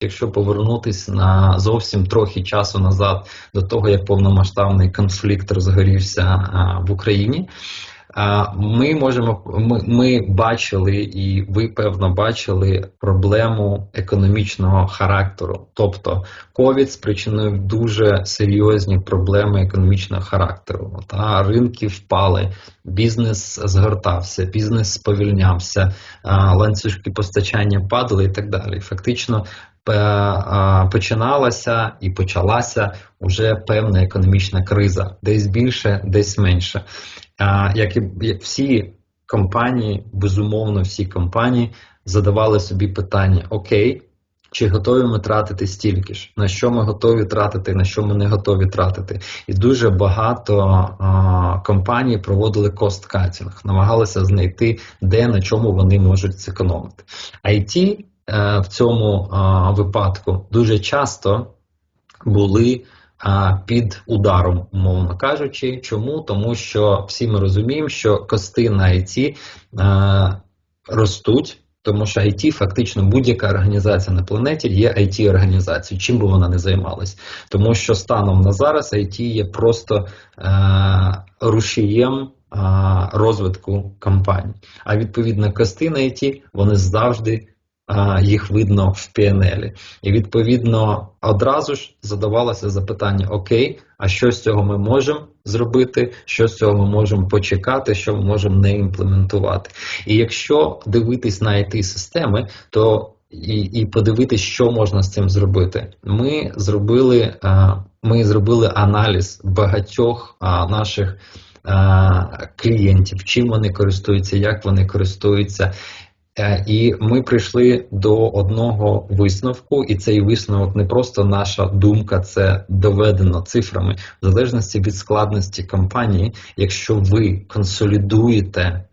Якщо повернутись на зовсім трохи часу назад до того, як повномасштабний конфлікт розгорівся в Україні, ми можемо ми, ми бачили, і ви певно бачили проблему економічного характеру. Тобто ковід спричинив дуже серйозні проблеми економічного характеру. Та ринки впали, бізнес згортався, бізнес сповільнявся, ланцюжки постачання падали і так далі. Фактично. Пе- а, Починалася і почалася вже певна економічна криза, десь більше, десь менше. Як і всі компанії, безумовно, всі компанії задавали собі питання: Окей, чи готові ми тратити стільки ж? На що ми готові тратити, на що ми не готові тратити? І дуже багато компаній проводили кост-катінг, намагалися знайти, де на чому вони можуть зекономити. IT е, в цьому випадку дуже часто були під ударом, умовно кажучи. Чому? Тому що всі ми розуміємо, що кости на IT ростуть. Тому що IT, фактично будь-яка організація на планеті є it організацією чим би вона не займалась. Тому що станом на зараз IT є просто е, рушієм е, розвитку компаній. А відповідно кости на IT, вони завжди їх видно в PNL. І відповідно одразу ж задавалося запитання: Окей, а що з цього ми можемо зробити, що з цього ми можемо почекати, що ми можемо не імплементувати. І якщо дивитись на it системи, то і, і подивитись, що можна з цим зробити. Ми зробили, ми зробили аналіз багатьох наших клієнтів, чим вони користуються, як вони користуються. Е, І ми прийшли до одного висновку, і цей висновок не просто наша думка, це доведено цифрами, в залежності від складності компанії. Якщо ви консолідуєте е,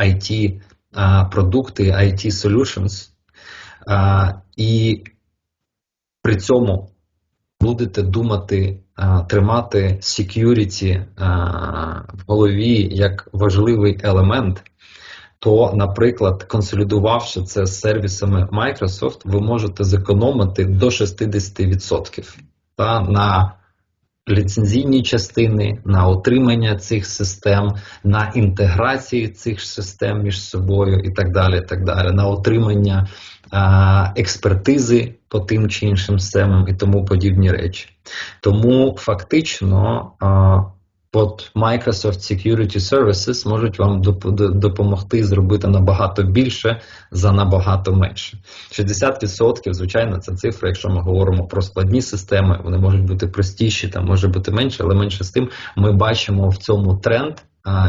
IT е, продукти, IT solutions, е, і при цьому будете думати, е, тримати security е, в голові як важливий елемент то, наприклад, консолідувавши це з сервісами Microsoft, ви можете зекономити до 60% та, на ліцензійні частини, на отримання цих систем, на інтеграції цих систем між собою і так далі. і так далі, На отримання експертизи по тим чи іншим системам і тому подібні речі. Тому фактично. От Microsoft Security Services можуть вам доп- допомогти зробити набагато більше за набагато менше. 60%, звичайно, це цифра. Якщо ми говоримо про складні системи, вони можуть бути простіші, там може бути менше, але менше з тим ми бачимо в цьому тренд.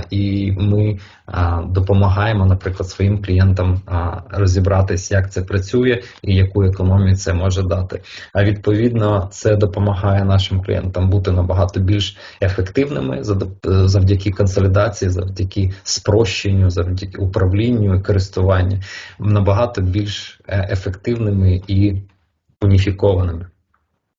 І ми допомагаємо, наприклад, своїм клієнтам розібратись, як це працює і яку економію це може дати. А відповідно, це допомагає нашим клієнтам бути набагато більш ефективними зад- завдяки консолідації, завдяки спрощенню, завдяки управлінню і користуванню, набагато більш е, ефективними і уніфікованими.